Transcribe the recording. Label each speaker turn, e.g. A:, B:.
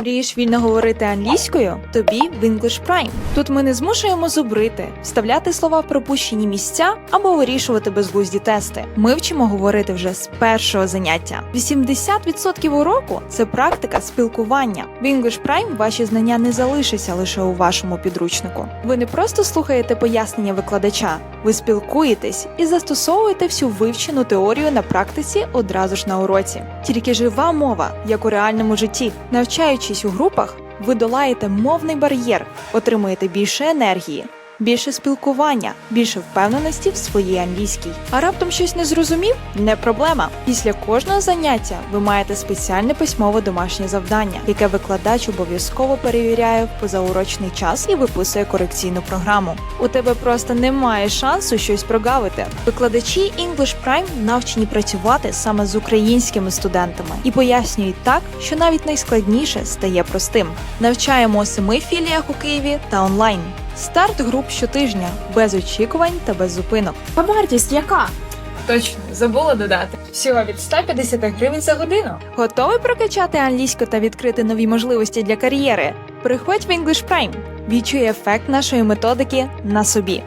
A: Мрієш вільно говорити англійською? Тобі в English Prime. Тут ми не змушуємо зубрити, вставляти слова в пропущені місця або вирішувати безглузді тести. Ми вчимо говорити вже з першого заняття. 80% уроку це практика спілкування. В English Prime ваші знання не залишаться лише у вашому підручнику. Ви не просто слухаєте пояснення викладача, ви спілкуєтесь і застосовуєте всю вивчену теорію на практиці одразу ж на уроці. Тільки жива мова, як у реальному житті. Навчаючись у групах, ви долаєте мовний бар'єр, отримуєте більше енергії. Більше спілкування, більше впевненості в своїй англійській. А раптом щось не зрозумів? Не проблема. Після кожного заняття ви маєте спеціальне письмове домашнє завдання, яке викладач обов'язково перевіряє в позаурочний час і виписує корекційну програму. У тебе просто немає шансу щось прогавити. Викладачі English Prime навчені працювати саме з українськими студентами і пояснюють так, що навіть найскладніше стає простим. Навчаємо семи філіях у Києві та онлайн. Старт груп щотижня без очікувань та без зупинок.
B: А вартість яка?
C: Точно, забула додати. Всього від 150 гривень за годину.
A: Готовий прокачати англійську та відкрити нові можливості для кар'єри? Приходь в English Prime. Відчуй ефект нашої методики на собі.